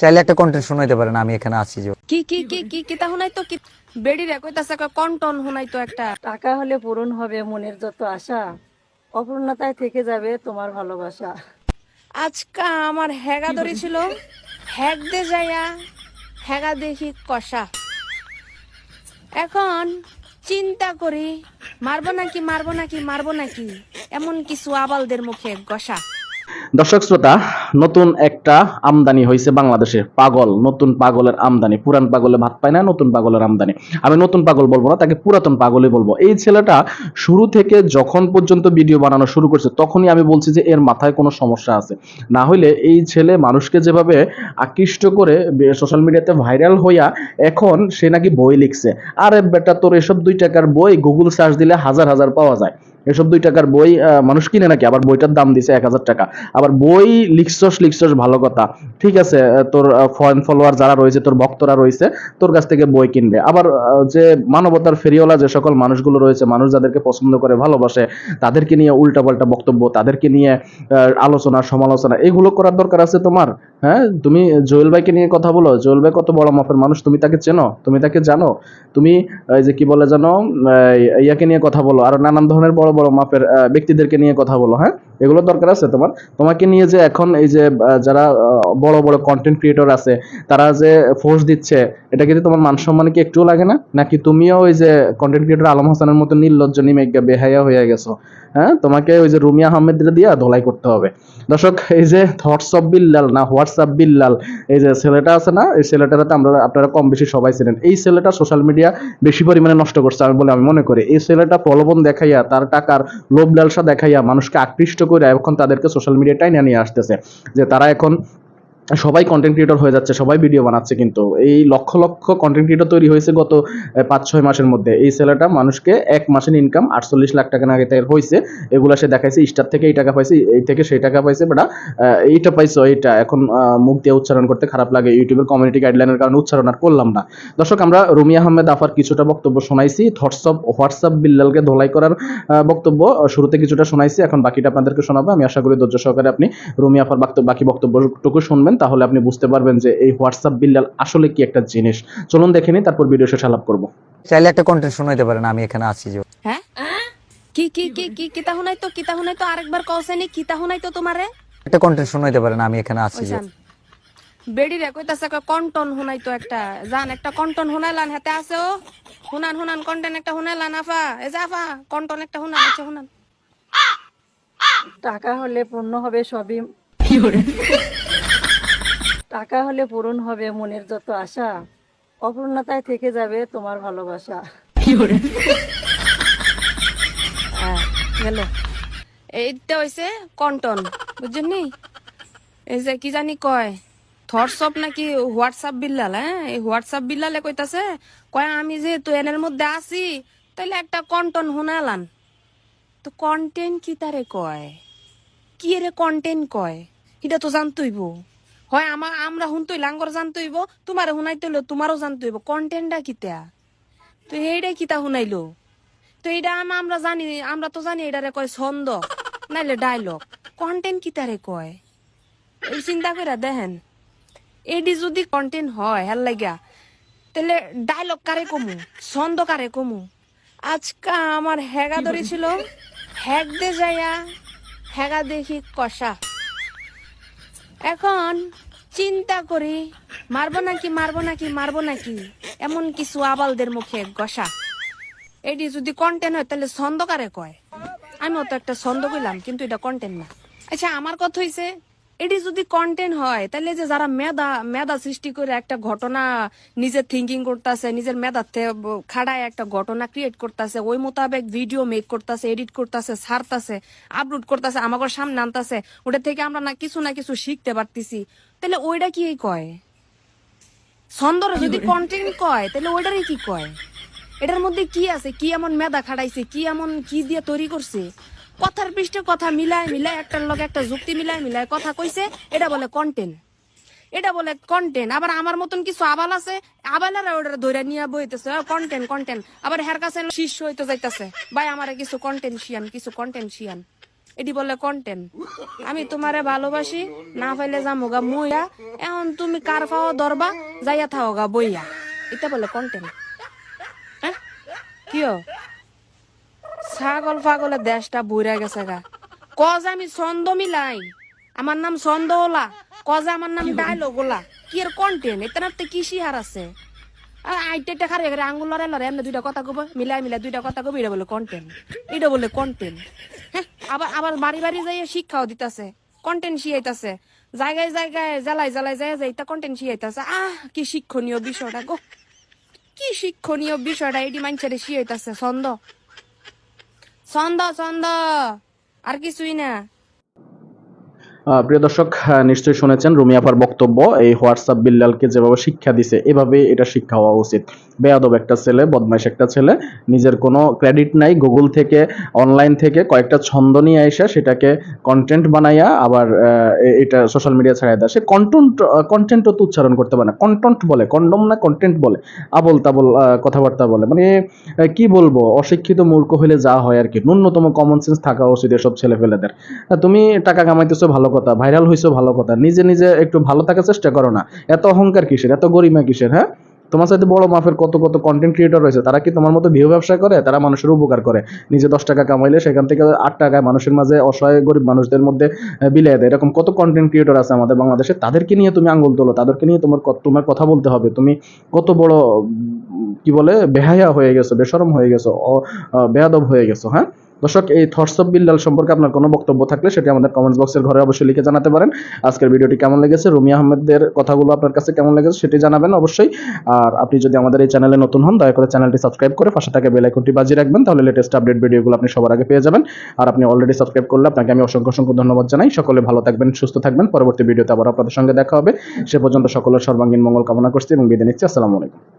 চাইলে একটা কন্টেন্ট শোনাইতে পারেন আমি এখানে আছি যে কি কি কি কি কিতা হুনাই তো কি? বেডি রে কইতাছে কন্টন হুনাই তো একটা। টাকা হলে পূরণ হবে মনের যত আশা অপূর্ণতায় থেকে যাবে তোমার ভালোবাসা। আজকা আমার হেগা ধরে ছিল হ্যাক দে যাইয়া হেগা দেখি কষা। এখন চিন্তা করি মারবো নাকি মারবো নাকি মারবো নাকি এমন কিছু আবালদের মুখে গসা। দর্শক শ্রোতা, নতুন একটা আমদানি হয়েছে বাংলাদেশে। পাগল, নতুন পাগলের আমদানি। পুরান পাগলে ভাত পায় না, নতুন পাগলের আমদানি। আমি নতুন পাগল বলব না, তাকে পুরাতন পাগলই বলব। এই ছেলেটা শুরু থেকে যখন পর্যন্ত ভিডিও বানানো শুরু করছে, তখনই আমি বলছি যে এর মাথায় কোনো সমস্যা আছে। না হলে এই ছেলে মানুষকে যেভাবে আকৃষ্ট করে সোশ্যাল মিডিয়াতে ভাইরাল হইয়া এখন সে নাকি বই লিখছে। আরে বেটা, তোর এসব দুই টাকার বই গুগল সার্চ দিলে হাজার হাজার পাওয়া যায়। এসব দুই টাকার বই মানুষ কিনে নাকি? আবার বইটার দাম দিছে এক হাজার টাকা। আবার বই লিখছস লিখছস, ভালো কথা। ঠিক আছে তোর ফরেন ফলোয়ার যারা রয়েছে, তোর ভক্তরা রয়েছে, তোর কাছ থেকে বই কিনবে। আবার যে মানবতার ফেরিওয়ালা যে সকল মানুষগুলো রয়েছে, মানুষ যাদেরকে পছন্দ করে, ভালোবাসে, তাদেরকে নিয়ে উল্টাপাল্টা বক্তব্য, তাদেরকে নিয়ে আলোচনা, সমালোচনা, এগুলো করার দরকার আছে তোমার? হ্যাঁ তুমি জোয়েল ভাইকে নিয়ে কথা বলো। জোয়েল ভাই কত বড় মাপের মানুষ, তুমি তাকে চেনো? তুমি তাকে জানো? তুমি, এই যে কি বলে জানো ইয়াকে নিয়ে কথা বলো, আর নানান ধরনের বড় বড় মাপের ব্যক্তিদেরকে নিয়ে কথা বলো হ্যাঁ? এগুলো দরকার আছে তোমার। তোমাকে নিয়ে যে এখন এই যে যারা বড় বড় কন্টেন্ট ক্রিয়েটর আছে, তারা যে ফোর্স দিচ্ছে, এটা কিন্তু তোমার মান সম্মান কি একটুও লাগে না? নাকি তুমিও ওই যে কন্টেন্ট ক্রিয়েটর আলম হাসানের মতো নির্লজ্জ নিমেজ্ঞা বেহায়া হয়ে গেছো? হ্যাঁ তোমাকে ওই যে রুমিয়া আহমেদ দিয়া ধোলাই করতে হবে। দর্শক, এই যে হোয়াটসঅ্যাপ বিল্লাল না হোয়াটসঅ্যাপ বিল্লাল, এই যে ছেলেটা আছে না, এই ছেলেটাতে আমরা, আপনারা কম বেশি সবাই ছিলেন এই ছেলেটা সোশ্যাল মিডিয়া বেশি পরিমাণে নষ্ট করছে, আমি বলে, আমি মনে করি। এই ছেলেটা প্রলোভন দেখাইয়া, তার টাকার লোভ লালসা দেখাইয়া মানুষকে আকৃষ্ট করে এখন তাদেরকে সোশ্যাল মিডিয়াটাই নিয়ে আসতেছে। যে তারা এখন সবাই কন্টেন্ট ক্রিয়েটর হয়ে যাচ্ছে, সবাই ভিডিও বানাচ্ছে কিন্তু। এই লক্ষ লক্ষ কন্টেন্ট ক্রিয়েটর তৈরি হয়েছে গত পাঁচ, ছয় মাসের মধ্যে। এই ছেলেটা মানুষকে এক মাসের ইনকাম আটচল্লিশ লাখ টাকা নাকি তার হয়েছে। এগুলো সে দেখাইছে স্টার থেকে এই টাকা পাইছে, এই থেকে সেই টাকা পাইছে বেটা এইটা পাইছো, এইটা। এখন মুখ দিয়ে উচ্চারণ করতে খারাপ লাগে ইউটিউবের কমিউনিটি গাইডলাইনের কারণে উচ্চারণ আর করলাম না। দর্শক, আমরা রুমি আহমেদ আফার কিছুটা বক্তব্য শোনাইছি। হোয়াটসঅ্যাপ হোয়াটসঅ্যাপ বিল্লালকে ধোলাই করার বক্তব্য শুরুতে কিছুটা শোনাইছি, এখন বাকিটা আপনাদেরকে শোনাবো। আমি আশা করি ধৈর্য সহকারে আপনি রুমি আফার বাকি বক্তব্যটুকু শুনবেন। তাহলে আপনি বুঝতে পারবেন যে এই হোয়াটসঅ্যাপ বিল্লাল আসলে কি একটা জিনিস। চলুন দেখে নিই তারপর ভিডিও শেষ আলাপ করব। চাইলে একটা কন্টেন্ট শোনাইতে পারেন আমি এখানে আছি যে হ্যাঁ? কি কি কি কি কিতা হুনাই তো কিতা হুনাই তো আরেকবার কওছেনি কিতা হুনাই তো তোমারে? একটা কন্টেন্ট শোনাইতে পারেন আমি এখানে আছি যে বেডি রে কইতাছে কয় কন্টন হুনাই তো একটা। জান একটা কন্টন হুনাইলান হাতে আছে ও হুনান হুনান কন্টেন্ট একটা হুনাইলান আফা। এ যে আফা কন্টন একটা হুনান আছে হুনান টাকা হলে পূর্ণ হবে সবই। টাকা হলে পূরণ হবে মনের যত আশা অপূর্ণতায় থেকে যাবে তোমার ভালোবাসা। হ্যাঁ গেল। এইটা হইছে কন্টন বুঝছেন? নি এই যে কি জানি কয় থটসঅপ নাকি হোয়াটসঅ্যাপ বিল্লাল হ্যাঁ? এই হোয়াটসঅ্যাপ বিল্লালে কইতাছে কয় আমি যেহেতু এনের মধ্যে আছি তাহলে একটা কন্টন হুনালান। তো কন্টেন্ট কি তারে কয়? কি রে কন্টেন্ট কয়? এটা তো জানতইব হয় আমা আমরা হুনতই লাঙ্গর জানতইব তোমারে হুনাইতে হইল তোমারও জানতইব কন্টেন্টটা কিতা? তো এইটাই কিতা হুনাইলো? তো এইটা আম- আমরা জানি, আমরা তো জানি এটারে কয় ছন্দ, নাইলে ডায়লগ কন্টেন্ট কি তারে কয়? এই চিন্তা করে দেখেন এডি যদি কন্টেন্ট হয় হেল লাগা তাহলে ডায়লগ কারে কমু? ছন্দ কারে কমু? আজকা আমার হেগা ধরে ছিল হ্যাক দে যাইয়া, হেগা দেখি কষা। এখন চিন্তা করি, মারবো নাকি মারবো নাকি মারবো নাকি? এমন কিছু আবালদের মুখে গসা এটি যদি কন্টেন্ট হয়, তাহলে ছন্দকারে কয়। আমিও তো একটা ছন্দ কইলাম, কিন্তু এটা কন্টেন্ট না। আচ্ছা আমার কথা হইছে এটি যদি কন্টেন্ট হয় তাহলে যে যারা মেধা মেধা সৃষ্টি করে একটা ঘটনা নিজের থিঙ্কিং করতেছে নিজের মেধাতে খাড়ায় একটা ঘটনা ক্রিয়েট করতেছে ওই মোতাবেক ভিডিও মেক করতেছে এডিট করতেছে ছাড়তাছে আপলোড করতেছে আমাদের সামনে আনতাছে ওটা থেকে আমরা না কিছু না কিছু শিখতে পারতেছি। তাহলে ওইটা কি কয়? ছন্দর যদি কন্টেন্ট কয় তাহলে ওইটারই কি কয়? এটার মধ্যে কি আছে? কি এমন মেধা খাড়াইছে? কি এমন কি দিয়ে তৈরি করছে? কথার পৃষ্ঠে কথা মিলায় মিলায় একটার লগে একটা যুক্তি মিলায় মিলায় কথা কইছে, এটা বলে কন্টেন্ট এটা বলে কন্টেন্ট আবার আমার মতন কিছু আবাল আছে, আবালেরা ওটা ধরে নিয়ে বইতেছে কন্টেন্ট কন্টেন্ট আবার হের কাছে শিষ্য হইতে যাইতেছে, ভাই, আমার কিছু কন্টেন্ট শিয়ান, কিছু কন্টেন্ট শিয়ান। এটি বলে কন্টেন্ট আমি তোমারে ভালোবাসি, না পাইলে যামুগা মুইয়া। এখন তুমি কার পাওয়া ধরবা, যাইয়া থাওগা বইয়া। এটা বলে কন্টেন্ট হ্যাঁ? কিয় ছাগল ফাগলের দেশটা বইরা গেছে গা। কজ আমি ছন্দ মিলাই। আমার নাম ছন্দ ওলা। কজ আমার নাম ডায়লগ ওলা। কি এর কন্টেন্ট এটার তো কি শিহার আছে? আইটে টাকার এখানে আঙ্গুল লড়ে লড়ে এমনি দুইটা কথা কব মিলাই মিলাই দুইটা কথা কব এটা বলে কন্টেন্ট এটা বলে কন্টেন্ট হ্যাঁ আবার আবার বাড়ি বাড়ি যাই শিক্ষাও দিতেছে। কন্টেন্ট শিখাইতেছে জায়গায় জায়গায় জ্বালাই জ্বালাই যায় যাই তা কন্টেন্ট শিখাইতেছে আহ কি শিক্ষণীয় বিষয়টা গো। কি শিক্ষণীয় বিষয়টা এটি মানুষের শিখাইতেছে ছন্দ। ছন্দ ছন্দ। আর কিছুই না। প্রিয় দর্শক নিশ্চয়ই শুনেছেন রুমিয়াফার বক্তব্য, এই হোয়াটসঅ্যাপ বিল্লালকে যেভাবে শিক্ষা দিছে এভাবে এটা শিক্ষা হওয়া উচিত। বেয়াদব একটা ছেলে, বদমাইশ একটা ছেলে। নিজের কোনো ক্রেডিট নাই। গুগল থেকে অনলাইন থেকে কয়েকটা ছন্দ নিয়ে এসে সেটাকে কন্টেন্ট বানাইয়া আবার এটা সোশ্যাল মিডিয়া ছাড়াই দেয়। সে কন্টেন্ট কন্টেন্টও তো উচ্চারণ করতে পারে না। কন্টেন্ট বলে। কন্ডম না কন্টেন্ট বলে। আবল তাবল কথাবার্তা বলে। মানে কি বলব? অশিক্ষিত মূর্খ হলে যা হয় আর কি ন্যূনতম কমন সেন্স থাকা উচিত এসব ছেলেপেলেদের। তুমি টাকা কামাইতেছো, ভালো কথা। ভাইরাল হইছো, ভালো কথা। নিজে নিজে একটু ভালো থাকার চেষ্টা করো না। এত অহংকার কিসের? এত গরিমা কিসের হ্যাঁ? তোমার সাথে বড় মাফের কত কত কন্টেন্ট ক্রিয়েটর রয়েছে, তারা কি তোমার মতো ভিউ ব্যবসা করে? তারা মানুষের উপকার করে। নিজে দশ টাকা কামাইলে সেখান থেকে আট টাকায় মানুষের মাঝে অসহায় গরিব মানুষদের মধ্যে বিলিয়ে দেয়। এরকম কত কন্টেন্ট ক্রিয়েটর আছে আমাদের বাংলাদেশে? তাদেরকে নিয়ে তুমি আঙ্গুল তোলো, তাদেরকে নিয়ে তোমার তোমার কথা বলতে হবে। তুমি কত বড় কি বলে, বেহায়া হয়ে গেছো বেশরম হয়ে গেছো বেয়াদব হয়ে গেছো হ্যাঁ? দর্শক, এই থটস অফ বিল্লাল সম্পর্কে আপনার কোনো বক্তব্য থাকলে সেটি আমাদের কমেন্টস বক্সের ঘরে অবশ্যই লিখে জানাতে পারেন। আজকের ভিডিওটি কেমন লেগেছে, রুমি আহমেদের কথাগুলো আপনার কাছে কেমন লেগেছে সেটি জানাবেন অবশ্যই। আর আপনি যদি আমাদের এই চ্যানেলে নতুন হন, দয়া করে চ্যানেলটি সাবস্ক্রাইব করে পাশে থাকা বেল আইকনটি বাজিয়ে রাখবেন, তাহলে লেটেস্ট আপডেট ভিডিওগুলো আপনি সবার আগে পেয়ে যাবেন। আর আপনি অলরেডি সাবস্ক্রাইব করলে আপনাকে আমি অসংখ্য অসংখ্য ধন্যবাদ জানাই। সকলে ভালো থাকবেন, সুস্থ থাকবেন। পরবর্তী ভিডিওতে আবার আপনাদের সঙ্গে দেখা হবে। সে পর্যন্ত সকলের সর্বাঙ্গীন মঙ্গল কামনা করছি এবং বিদায় নিচ্ছি। আসসালামু আলাইকুম।